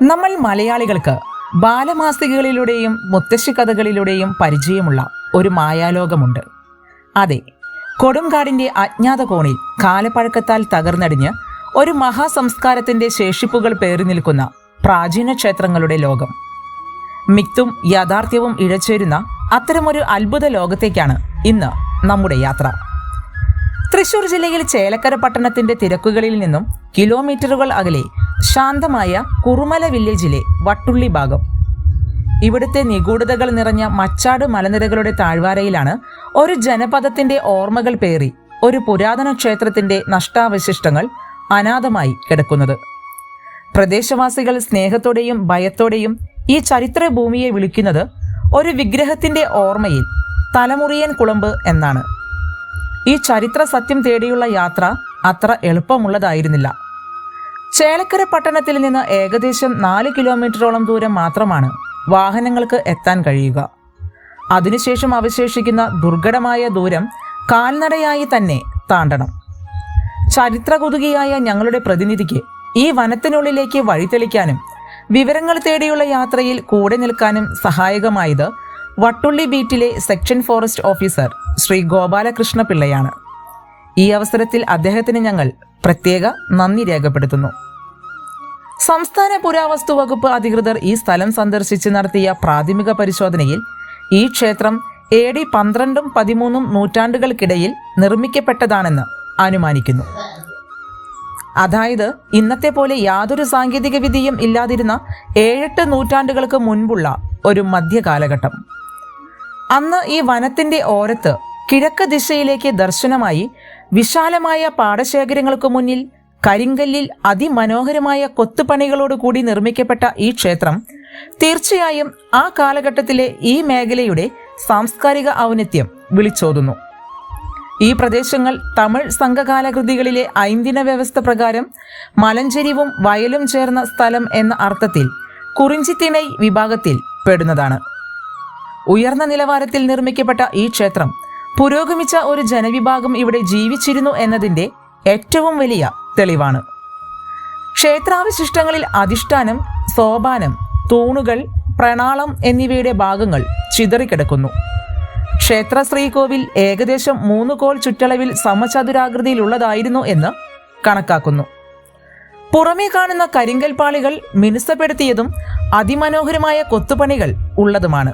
നമ്മൾ മലയാളികൾക്ക് ബാലമാസികകളിലൂടെയും മുത്തശ്ശി കഥകളിലൂടെയും പരിചയമുള്ള ഒരു മായാലോകമുണ്ട്. അതെ കൊടുങ്കാടിന്റെ അജ്ഞാത കോണിൽ കാലപ്പഴക്കത്താൽ തകർന്നടിഞ്ഞ് ഒരു മഹാസംസ്കാരത്തിന്റെ ശേഷിപ്പുകൾ പേറി നിൽക്കുന്ന പ്രാചീന ക്ഷേത്രങ്ങളുടെ ലോകം. മിക്തും യാഥാർത്ഥ്യവും ഇഴച്ചേരുന്ന അത്തരമൊരു അത്ഭുത ലോകത്തേക്കാണ് ഇന്ന് നമ്മുടെ യാത്ര. തൃശൂർ ജില്ലയിൽ ചേലക്കര പട്ടണത്തിന്റെ തിരക്കുകളിൽ നിന്നും കിലോമീറ്ററുകൾ അകലെ ശാന്തമായ കുറുമല വില്ലേജിലെ വട്ടുള്ളി ഭാഗം. ഇവിടുത്തെ നിഗൂഢതകൾ നിറഞ്ഞ മച്ചാട് മലനിരകളുടെ താഴ്വാരയിലാണ് ഒരു ജനപദത്തിന്റെ ഓർമ്മകൾ പേറി ഒരു പുരാതന ക്ഷേത്രത്തിന്റെ നഷ്ടാവശിഷ്ടങ്ങൾ അനാഥമായി കിടക്കുന്നത്. പ്രദേശവാസികൾ സ്നേഹത്തോടെയും ഭയത്തോടെയും ഈ ചരിത്ര ഭൂമിയെ വിളിക്കുന്നത് ഒരു വിഗ്രഹത്തിന്റെ ഓർമ്മയിൽ തലമുറിയൻ കുളമ്പ് എന്നാണ്. ഈ ചരിത്ര സത്യം തേടിയുള്ള യാത്ര അത്ര എളുപ്പമുള്ളതായിരുന്നില്ല. ചേലക്കര പട്ടണത്തിൽ നിന്ന് ഏകദേശം നാല് കിലോമീറ്ററോളം ദൂരം മാത്രമാണ് വാഹനങ്ങൾക്ക് എത്താൻ കഴിയുക. അതിനുശേഷം അവശേഷിക്കുന്ന ദുർഘടമായ ദൂരം കാൽനടയായി തന്നെ താണ്ടണം. ചരിത്രകുതുകിയായ ഞങ്ങളുടെ പ്രതിനിധിക്ക് ഈ വനത്തിനുള്ളിലേക്ക് വഴിതെളിക്കാനും വിവരങ്ങൾ തേടിയുള്ള യാത്രയിൽ കൂടെ നിൽക്കാനും സഹായകമായത് Vattulli ബീറ്റിലെ section forest officer Shri Gopalakrishna പിള്ളയാണ് ഈ അവസരത്തിൽ അദ്ദേഹത്തിന് ഞങ്ങൾ പ്രത്യേക നന്ദി രേഖപ്പെടുത്തുന്നു. സംസ്ഥാന പുരാവസ്തു വകുപ്പ് അധികൃതർ ഈ സ്ഥലം സന്ദർശിച്ച് നടത്തിയ പ്രാഥമിക പരിശോധനയിൽ ഈ ക്ഷേത്രം എ ഡി പന്ത്രണ്ടും പതിമൂന്നും നൂറ്റാണ്ടുകൾക്കിടയിൽ നിർമ്മിക്കപ്പെട്ടതാണെന്ന് അനുമാനിക്കുന്നു. അതായത് ഇന്നത്തെ പോലെ യാതൊരു സാങ്കേതിക വിദ്യയും ഇല്ലാതിരുന്ന ഏഴെട്ട് നൂറ്റാണ്ടുകൾക്ക് മുൻപുള്ള ഒരു മധ്യകാലഘട്ടം. അന്ന് ഈ വനത്തിന്റെ ഓരത്ത് കിഴക്ക് ദിശയിലേക്ക് ദർശനമായി വിശാലമായ പാടശേഖരങ്ങൾക്ക് മുന്നിൽ കരിങ്കല്ലിൽ അതിമനോഹരമായ കൊത്തുപണികളോടുകൂടി നിർമ്മിക്കപ്പെട്ട ഈ ക്ഷേത്രം തീർച്ചയായും ആ കാലഘട്ടത്തിലെ ഈ മേഖലയുടെ സാംസ്കാരിക ഔന്നത്യം വിളിച്ചോതുന്നു. ഈ പ്രദേശങ്ങൾ തമിഴ് സംഘകാല കൃതികളിലെ ഐന്ദിന വ്യവസ്ഥ പ്രകാരം മലഞ്ചെരിവും വയലും ചേർന്ന സ്ഥലം എന്ന അർത്ഥത്തിൽ കുറിഞ്ചിത്തിണൈ വിഭാഗത്തിൽ പെടുന്നതാണ്. ഉയർന്ന നിലവാരത്തിൽ നിർമ്മിക്കപ്പെട്ട ഈ ക്ഷേത്രം പുരോഗമിച്ച ഒരു ജനവിഭാഗം ഇവിടെ ജീവിച്ചിരുന്നു എന്നതിന്റെ ഏറ്റവും വലിയ തെളിവാണ്. ക്ഷേത്രാവശിഷ്ടങ്ങളിൽ അധിഷ്ഠാനം സോപാനം തൂണുകൾ പ്രണാളം എന്നിവയുടെ ഭാഗങ്ങൾ ചിതറിക്കിടക്കുന്നു. ക്ഷേത്ര ശ്രീകോവിൽ ഏകദേശം മൂന്ന് കോൾ ചുറ്റളവിൽ സമചതുരാകൃതിയിലുള്ളതായിരുന്നു എന്ന് കണക്കാക്കുന്നു. പുറമേ കാണുന്ന കരിങ്കൽ പാളികൾ മിനുസപ്പെടുത്തിയതും അതിമനോഹരമായ കൊത്തുപണികൾ ഉള്ളതുമാണ്.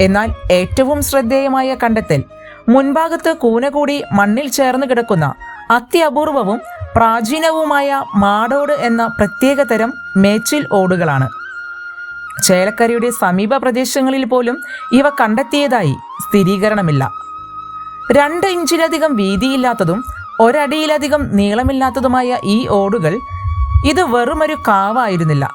എന്നാൽ ഏറ്റവും ശ്രദ്ധേയമായ കണ്ടെത്തൽ. മുൻഭാഗത്ത് കൂനകൂടി മണ്ണിൽ ചേർന്ന് കിടക്കുന്ന അത്യപൂർവവും പ്രാചീനവുമായ മാടോട് എന്ന പ്രത്യേകതരം മേച്ചിൽ ഓടുകളാണ്. ചേലക്കരയുടെ സമീപ പ്രദേശങ്ങളിൽ പോലും ഇവ കണ്ടെത്തിയതായി സ്ഥിരീകരണമില്ല. രണ്ട് ഇഞ്ചിലധികം വീതിയില്ലാത്തതും ഒരടിയിലധികം നീളമില്ലാത്തതുമായ ഈ ഓടുകൾ ഇത് വെറുമൊരു കാവായിരുന്നില്ല.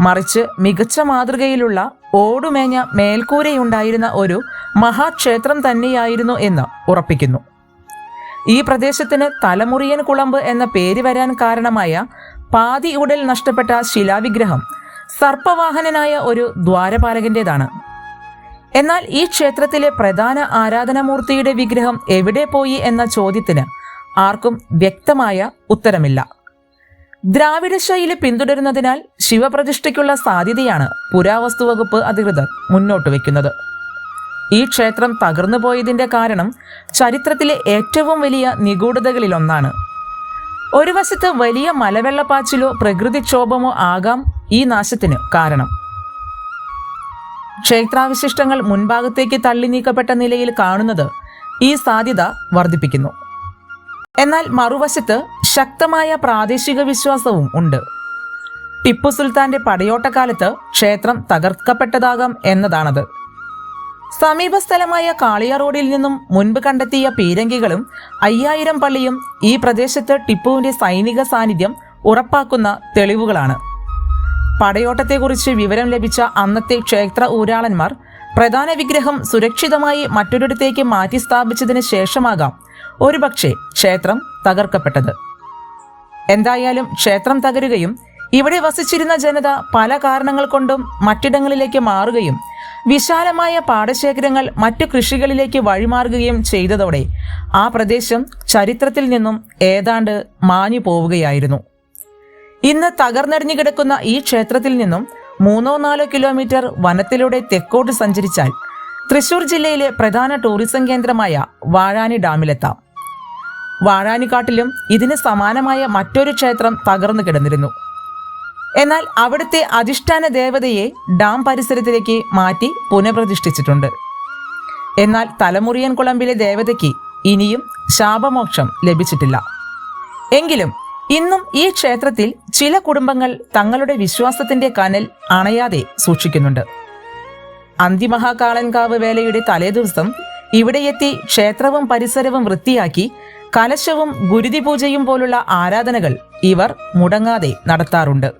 മറിച്ച് മികച്ച മാതൃകയിലുള്ള ഓടുമേഞ്ഞ മേൽക്കൂരയുണ്ടായിരുന്ന ഒരു മഹാക്ഷേത്രം തന്നെയായിരുന്നു എന്ന് ഉറപ്പിക്കുന്നു. ഈ പ്രദേശത്തിന് തലമുറിയൻ കുളമ്പ് എന്ന പേര് വരാൻ കാരണമായ പാതി ഉടൽ നഷ്ടപ്പെട്ട ശിലാവിഗ്രഹം സർപ്പവാഹനനായ ഒരു ദ്വാരപാലകന്റെതാണ് എന്നാൽ ഈ ക്ഷേത്രത്തിലെ പ്രധാന ആരാധനാമൂർത്തിയുടെ വിഗ്രഹം എവിടെ പോയി എന്ന ചോദ്യത്തിന് ആർക്കും വ്യക്തമായ ഉത്തരമില്ല. ദ്രാവിഡ ശൈലി പിന്തുടരുന്നതിനാൽ ശിവപ്രതിഷ്ഠയ്ക്കുള്ള സാധ്യതയാണ് പുരാവസ്തു വകുപ്പ് അധികൃതർ മുന്നോട്ട് വയ്ക്കുന്നത്. ഈ ക്ഷേത്രം തകർന്നു പോയതിന്റെ കാരണം ചരിത്രത്തിലെ ഏറ്റവും വലിയ നിഗൂഢതകളിലൊന്നാണ്. ഒരു വശത്ത് വലിയ മലവെള്ളപ്പാച്ചിലോ പ്രകൃതിക്ഷോഭമോ ആകാം ഈ നാശത്തിന് കാരണം. ക്ഷേത്രാവശിഷ്ടങ്ങൾ മുൻഭാഗത്തേക്ക് തള്ളി നീക്കപ്പെട്ട നിലയിൽ കാണുന്നത് ഈ സാധ്യത വർദ്ധിപ്പിക്കുന്നു. എന്നാൽ മറുവശത്ത് ശക്തമായ പ്രാദേശിക വിശ്വാസവും ഉണ്ട്. ടിപ്പു സുൽത്താന്റെ പടയോട്ടക്കാലത്ത് ക്ഷേത്രം തകർക്കപ്പെട്ടതാകാം എന്നതാണത്. സമീപസ്ഥലമായ കാളിയ റോഡിൽ നിന്നും മുൻപ് കണ്ടെത്തിയ പീരങ്കികളും അയ്യായിരം പള്ളിയും ഈ പ്രദേശത്ത് ടിപ്പുവിന്റെ സൈനിക സാന്നിധ്യം ഉറപ്പാക്കുന്ന തെളിവുകളാണ്. പടയോട്ടത്തെക്കുറിച്ച് വിവരം ലഭിച്ച അന്നത്തെ ക്ഷേത്ര ഊരാളന്മാർ പ്രധാന വിഗ്രഹം സുരക്ഷിതമായി മറ്റൊരിടത്തേക്ക് മാറ്റി സ്ഥാപിച്ചതിന് ശേഷമാകാം ഒരുപക്ഷെ ക്ഷേത്രം തകർക്കപ്പെട്ടത്. എന്തായാലും ക്ഷേത്രം തകരുകയും ഇവിടെ വസിച്ചിരുന്ന ജനത പല കാരണങ്ങൾ കൊണ്ടും മറ്റിടങ്ങളിലേക്ക് മാറുകയും വിശാലമായ പാടശേഖരങ്ങൾ മറ്റു കൃഷികളിലേക്ക് വഴിമാറുകയും ചെയ്തതോടെ ആ പ്രദേശം ചരിത്രത്തിൽ നിന്നും ഏതാണ്ട് മാഞ്ഞു പോവുകയായിരുന്നു. ഇന്ന് തകർന്നടിഞ്ഞു കിടക്കുന്ന ഈ ക്ഷേത്രത്തിൽ നിന്നും മൂന്നോ നാലോ കിലോമീറ്റർ വനത്തിലൂടെ തെക്കോട്ട് സഞ്ചരിച്ചാൽ തൃശൂർ ജില്ലയിലെ പ്രധാന ടൂറിസം കേന്ദ്രമായ വാഴാനി ഡാമിലെത്താം. വാഴാനിക്കാട്ടിലും ഇതിന് സമാനമായ മറ്റൊരു ക്ഷേത്രം തകർന്നു കിടന്നിരുന്നു. എന്നാൽ അവിടുത്തെ അധിഷ്ഠാന ദേവതയെ ഡാം പരിസരത്തിലേക്ക് മാറ്റി പുനഃപ്രതിഷ്ഠിച്ചിട്ടുണ്ട്. എന്നാൽ തലമുറിയൻ കുളമ്പിലെ ദേവതയ്ക്ക് ഇനിയും ശാപമോക്ഷം ലഭിച്ചിട്ടില്ല. എങ്കിലും ഇന്നും ഈ ക്ഷേത്രത്തിൽ ചില കുടുംബങ്ങൾ തങ്ങളുടെ വിശ്വാസത്തിന്റെ കനൽ അണയാതെ സൂക്ഷിക്കുന്നുണ്ട്. അന്തിമഹാകാളൻകാവ് വേലയുടെ തലേദിവസം ഇവിടെയെത്തി ക്ഷേത്രവും പരിസരവും വൃത്തിയാക്കി കലശവും ഗുരുതി പൂജയും പോലുള്ള ആരാധനകൾ ഇവർ മുടങ്ങാതെ നടത്താറുണ്ട്.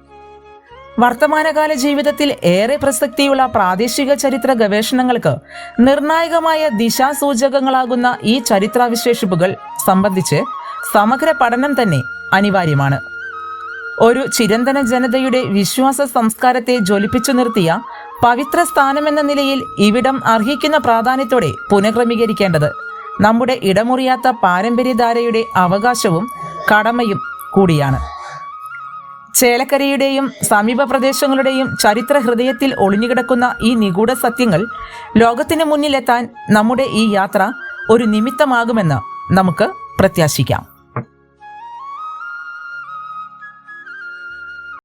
വർത്തമാനകാല ജീവിതത്തിൽ ഏറെ പ്രസക്തിയുള്ള പ്രാദേശിക ചരിത്ര ഗവേഷണങ്ങൾക്ക് നിർണായകമായ ദിശാസൂചകങ്ങളാകുന്ന ഈ ചരിത്രാവിശേഷിപ്പുകൾ സംബന്ധിച്ച് സമഗ്ര പഠനം തന്നെ അനിവാര്യമാണ്. ഒരു ചിരന്തന ജനതയുടെ വിശ്വാസ സംസ്കാരത്തെ ജ്വലിപ്പിച്ചു നിർത്തിയ പവിത്ര സ്ഥാനമെന്ന നിലയിൽ ഇവിടം അർഹിക്കുന്ന പ്രാധാന്യത്തോടെ പുനഃക്രമീകരിക്കേണ്ടത് നമ്മുടെ ഇടമുറിയാത്ത പാരമ്പര്യധാരയുടെ അവകാശവും കടമയും കൂടിയാണ്. ചേലക്കരയുടെയും സമീപ പ്രദേശങ്ങളുടെയും ചരിത്ര ഹൃദയത്തിൽ ഒളിഞ്ഞുകിടക്കുന്ന ഈ നിഗൂഢ സത്യങ്ങൾ ലോകത്തിന് മുന്നിലെത്താൻ നമ്മുടെ ഈ യാത്ര ഒരു നിമിത്തമാകുമെന്ന് നമുക്ക് പ്രത്യാശിക്കാം.